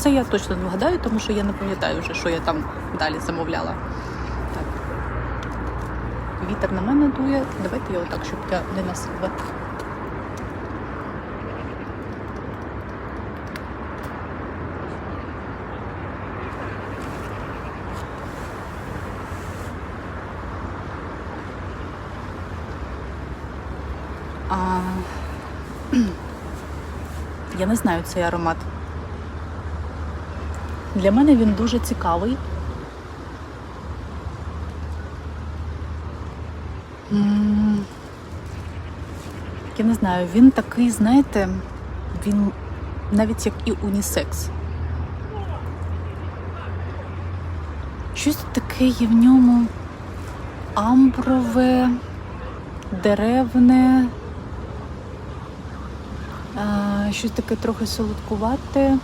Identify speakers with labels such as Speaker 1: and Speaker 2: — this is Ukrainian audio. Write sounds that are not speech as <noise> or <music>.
Speaker 1: Це я точно не вгадаю, тому що я не пам'ятаю вже, що я там далі замовляла. Так. Вітер на мене дує. Давайте я отак, щоб я не на себе. А... <clears throat> Я не знаю цей аромат. Для мене він дуже цікавий. Я не знаю, він такий, знаєте, він навіть як і унісекс. Щось таке є в ньому амброве, деревне, щось таке трохи солодкувате.